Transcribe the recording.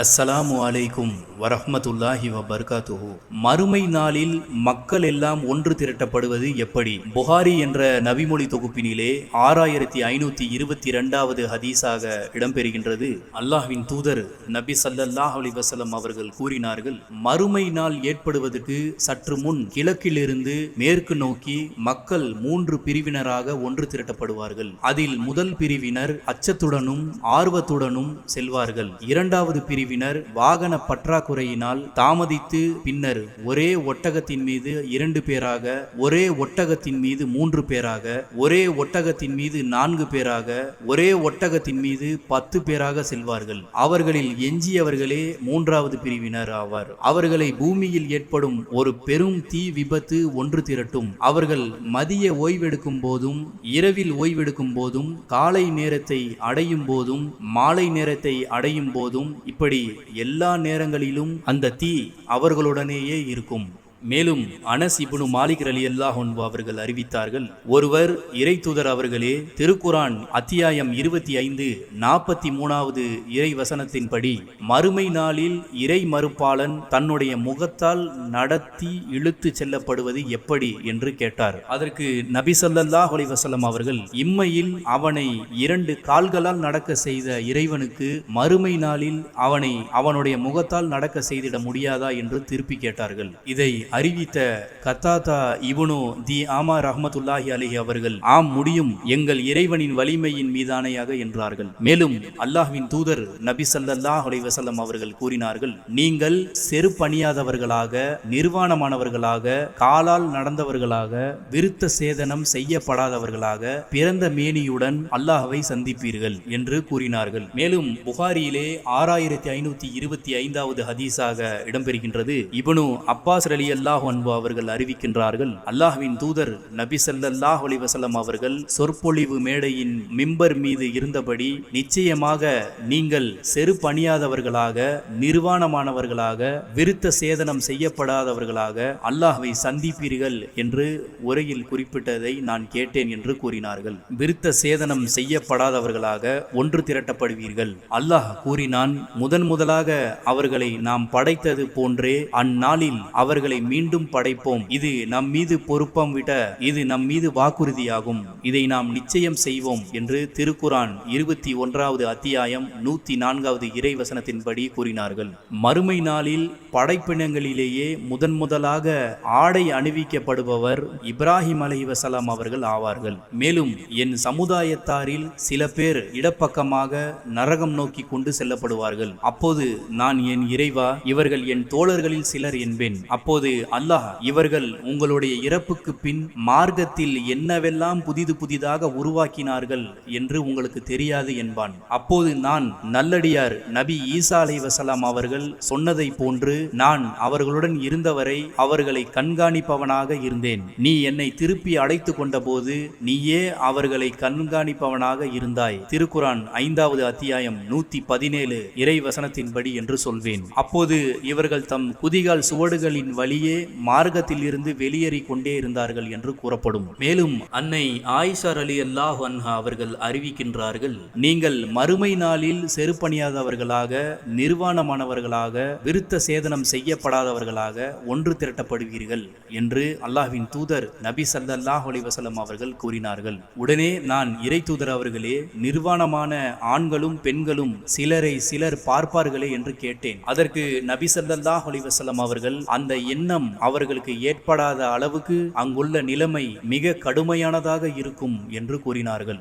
அஸ்ஸலாமு அலைக்கும் வரஹமத்துல்லாஹி வபர்காத்துஹு. மறுமை நாளில் மக்கள் எல்லாம் ஒன்று திரட்டப்படுவது எப்படி? புகாரி என்ற நபிமொழி தொகுப்பினிலே ஆறாயிரத்தி ஐநூத்தி இருபத்தி இரண்டாவது ஹதீஸாக இடம்பெறுகின்றது. அல்லாஹ்வின் தூதர் நபி சல்லல்லாஹ் அலி வசலம் அவர்கள் கூறினார்கள் மறுமை நாள் ஏற்படுவதற்கு சற்று முன் கிழக்கிலிருந்து மேற்கு நோக்கி மக்கள் மூன்று பிரிவினராக ஒன்று திரட்டப்படுவார்கள். அதில் முதல் பிரிவினர் அச்சத்துடனும் ஆர்வத்துடனும் செல்வார்கள். இரண்டாவது பிரிவினர் வாகன பற்றாக்குறையினால் தாமதித்து பின்னர் ஒரே ஒட்டகத்தின் மீது இரண்டு பேராக ஒரே ஒட்டகத்தின் மீது மூன்று பேராக ஒரே ஒட்டகத்தின் மீது நான்கு பேராக ஒரே ஒட்டகத்தின் மீது பத்து பேராக செல்வார்கள். அவர்களில் எஞ்சியவர்களே மூன்றாவது பிரிவினர் ஆவார். அவர்களை பூமியில் ஏற்படும் ஒரு பெரும் தீ விபத்து ஒன்று திரட்டும். அவர்கள் மதிய ஓய்வெடுக்கும் போதும் இரவில் ஓய்வெடுக்கும் போதும் காலை நேரத்தை அடையும் போதும் மாலை நேரத்தை அடையும் போதும் இப்படி எல்லா நேரங்களிலும் அந்த தீ அவர்களுடனேயே இருக்கும். மேலும் அனஸ் இபுனு மாலிக் அலி அல்லாஹ் அவர்கள் அறிவித்தார்கள் ஒருவர் இறை தூதர் அவர்களே திருக்குரான் அத்தியாயம் இருபத்தி ஐந்து நாற்பத்தி மூணாவது இறை வசனத்தின்படி மறுமை நாளில் இறை மறுப்பாளன் தன்னுடைய முகத்தால் நடத்தி இழுத்து செல்லப்படுவது எப்படி என்று கேட்டார். அதற்கு நபி சல்லாஹ் அலைஹி அவர்கள் இம்மையில் அவனை இரண்டு கால்களால் நடக்க செய்த இறைவனுக்கு மறுமை நாளில் அவனை அவனுடைய முகத்தால் நடக்க செய்திட முடியாதா என்று திருப்பி கேட்டார்கள். இதை அறிவித்த கத்தாதா இவனு தி ஆமா ரஹமத்துல்லாஹி அலிஹி அவர்கள். ஆம் முடியும். எங்கள் இறைவனின் வலிமையின் மீதானையாக என்றார்கள். மேலும் அல்லாஹ்வின் தூதர் நபி சல்லாஹ் அலைவசல்லம் அவர்கள் கூறினார்கள் நீங்கள் செருப்பணியாதவர்களாக நிர்வாணமானவர்களாக காலால் நடந்தவர்களாக விருத்த சேதனம் செய்யப்படாதவர்களாக பிறந்த மேனியுடன் அல்லாஹவை சந்திப்பீர்கள் என்று கூறினார்கள். மேலும் புகாரியிலே ஆறாயிரத்தி ஐநூத்தி இருபத்தி ஐந்தாவது ஹதீஸாக இடம்பெறுகின்றது. இவனு அப்பாஸ் அலி அல்லாஹ் அன்பு அவர்கள் அறிவிக்கின்றார்கள். அல்லாஹ்வின் தூதர் நபி ஸல்லல்லாஹு அலிவசலம் அவர்கள் சொற்பொழிவு மேடையின் மிம்பர் மீது இருந்தபடி நிச்சயமாக நீங்கள் செருப்பணியாதவர்களாக நிர்வாணமானவர்களாக விருத்த சேதனம் செய்யப்படாதவர்களாக அல்லாஹ்வை சந்திப்பீர்கள் என்று உரையில் குறிப்பிட்டதை நான் கேட்டேன் என்று கூறினார்கள். விருத்த சேதனம் செய்யப்படாதவர்களாக ஒன்று திரட்டப்படுவீர்கள். அல்லாஹ் கூறினான் முதன் முதலாக அவர்களை நாம் படைத்தது போன்றே அந்நாளில் அவர்களை மீண்டும் படைப்போம். இது நம் மீது பொறுப்பம் விட இது நம் மீது வாக்குறுதியாகும். இதை நாம் நிச்சயம் செய்வோம் என்று திருக்குரான் இருபத்தி ஒன்றாவது அத்தியாயம் நூத்தி நான்காவது இறைவசனத்தின்படி கூறினார்கள். மறுமை நாளில் படைப்பினங்களிலேயே முதன் முதலாக ஆடை அணிவிக்கப்படுபவர் இப்ராஹிம் அலை வசலாம் அவர்கள் ஆவார்கள். மேலும் என் சமுதாயத்தாரில் சில பேர் இடப்பக்கமாக நரகம் நோக்கி கொண்டு செல்லப்படுவார்கள். அப்போது நான் என் இறைவா இவர்கள் என் தோழர்களில் சிலர் என்பேன். அப்போது அல்லாஹ் இவர்கள் உங்களுடைய இறப்புக்கு பின் மார்க்கத்தில் என்னவெல்லாம் புதிது புதிதாக உருவாக்கினார்கள் என்று உங்களுக்கு தெரியாது என்பான். அப்போது நான் நல்லடியார் நபி ஈசா அலை வசலாம் அவர்கள் சொன்னதை போன்று நான் அவர்களுடன் இருந்தவரை அவர்களை கண்காணிப்பவனாக இருந்தேன். நீ என்னை திருப்பி அழைத்து கொண்டபோது நீயே அவர்களை கண்காணிப்பவனாக இருந்தாய். திருக்குரான் ஐந்தாவது அத்தியாயம் நூத்தி பதினேழு இறை வசனத்தின்படி என்று சொல்வேன். அப்போது இவர்கள் தம் குதிகால் சுவடுகளின் வழியே மார்க்கத்தில் இருந்து வெளியேறி கொண்டே இருந்தார்கள் என்று கூறப்படும். மேலும் அன்னை ஆயிஷார் அலி அல்லாஹ் அன்ஹா அவர்கள் அறிவிக்கின்றார்கள் நீங்கள் மறுமை நாளில் செருப்பணியாதவர்களாக நிர்வாணமானவர்களாக விருத்த சேதனம் செய்யப்படாதவர்களாக ஒன்று திரட்டப்படுவீர்கள் என்று அல்லாஹ்வின் தூதர் நபி சல்லாஹ் அலிவசலம் அவர்கள் கூறினார்கள். உடனே நான் இறை தூதர் அவர்களே நிர்வாணமான ஆண்களும் பெண்களும் சிலரை சிலர் பார்ப்பார்களே என்று கேட்டேன். அதற்கு நபி சல்லாஹ் அலிவசலம் அவர்கள் அந்த எண்ணம் அவர்களுக்கு ஏற்படாத அளவுக்கு அங்குள்ள நிலைமை மிக கடுமையானதாக இருக்கும் என்று கூறினார்கள்.